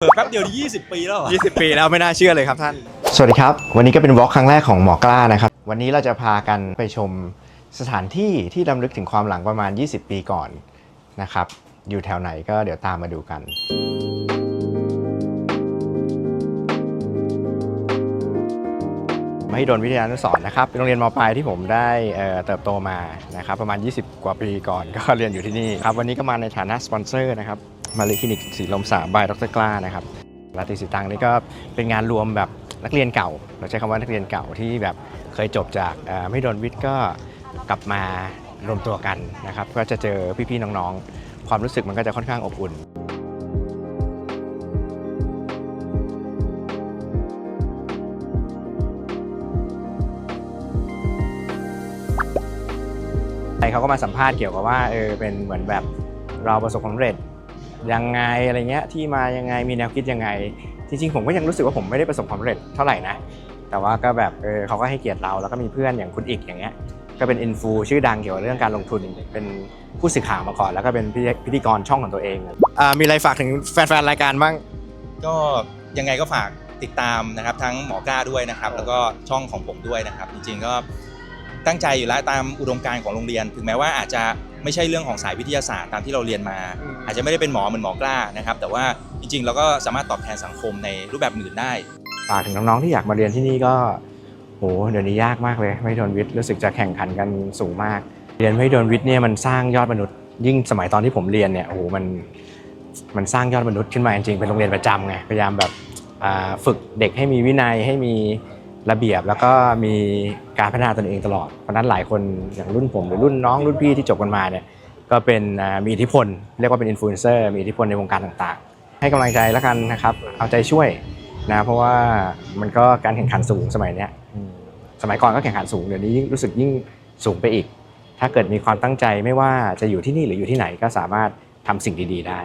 เปิดแป๊บเดียวนี่20 ปีแล้วเหรอ20 ปีแล้วไม่น่าเชื่อเลยครับท่าน สวัสดีครับ วันนี้ก็เป็นวอล์กครั้งแรกของหมอกล้านะครับ วันนี้เราจะพากันไปชมสถานที่ที่รำลึกถึงความหลังประมาณ 20 ปีก่อนนะครับ อยู่แถวไหนก็เดี๋ยวตามมาดูกัน มหิดลวิทยานุสรณ์นะครับเป็นโรงเรียนมปลายที่ผมได้เอ่อเติบโตมานะครับประมาณ 20 กว่าปีก่อน ก็เรียนอยู่ที่นี่ครับวันนี้ก็มาในฐานะสปอนเซอร์นะครับ มาเลยคลินิกสีลมสามบายดรกล้านะครับลาติสิตังนี่ก็เป็นงานรวมแบบนักเรียนเก่า เราใช้คำว่านักเรียนเก่าที่แบบเคยจบจากเอ่อมหิดลวิทย์ก็กลับมารวมตัวกันนะครับ ก็จะเจอพี่ๆน้องๆ ความรู้สึกมันก็จะค่อนข้างอบอุ่นเขาก็มาสัมภาษณ์เกี่ยวกับว่าเออเป็นเหมือนแบบเราประสบความสำเร็จ ยังไงอะไรเงี้ยที่มายังไงมีแนวคิดยังไง จริงๆ ผมก็ยังรู้สึกว่าผมไม่ได้ประสบความสำเร็จเท่าไหร่นะแต่ว่าก็แบบเออเขาก็ให้เกียรติเราแล้วก็มีเพื่อนอย่างคุณอีกอย่างเงี้ยก็เป็นอินฟูชื่อดังเกี่ยวกับเรื่องการลงทุนเป็นผู้สื่อข่าวมาก่อน แล้วก็เป็นพิธีพิธีกรช่องของตัวเองอ่ามีอะไรฝากถึงแฟนๆรายการบ้างก็ยังไงก็ฝากติดตามนะครับทั้งหมอกล้าด้วยนะครับ แล้วก็ช่องของผมด้วยนะครับ จริงๆก็ตั้งใจอยู่แล้วตามอุดมการณ์ของโรงเรียน ถึงแม้ว่าอาจจะ ไม่ใช่เรื่องของสายวิทยาศาสตร์ตามที่เราเรียนมาอืมอาจจะไม่ได้เป็นหมอเหมือนหมอกล้านะครับ แต่ว่าจริงๆ เราก็สามารถตอบแทนสังคมในรูปแบบอื่นได้ฝากถึงน้องๆที่อยากมาเรียนที่นี่ก็โหเดี๋ยวนี้ยากมากเลยไม่โดนวิทย์รู้สึกจะแข่งขันกันสูงมาก เรียนไม่โดนวิทย์เนี่ยมันสร้างยอดมนุษย์ ยิ่งสมัยตอนที่ผมเรียนเนี่ยโอ้โหมันมันสร้างยอดมนุษย์ขึ้นมาจริงๆเป็นโรงเรียนประจำไงพยายามแบบอ่าฝึกเด็กให้มีวินัยให้มี ระเบียบแล้วก็มีการพัฒนาตนเองตลอด เพราะนั้นหลายคนอย่างรุ่นผมหรือรุ่นน้องรุ่นพี่ที่จบกันมาเนี่ยก็เป็นมีอิทธิพล เรียกว่าเป็นอินฟลูเอนเซอร์มีอิทธิพลในวงการต่างๆ ให้กำลังใจแล้วกันนะครับ เอาใจช่วยนะเพราะว่ามันก็การแข่งขันสูงสมัยนี้สมัยก่อนก็แข่งขันสูงเดี๋ยวนี้ยิ่งรู้สึกยิ่งสูงไปอีก ถ้าเกิดมีความตั้งใจไม่ว่าจะอยู่ที่นี่หรืออยู่ที่ไหนก็สามารถทำสิ่งดีๆ ได้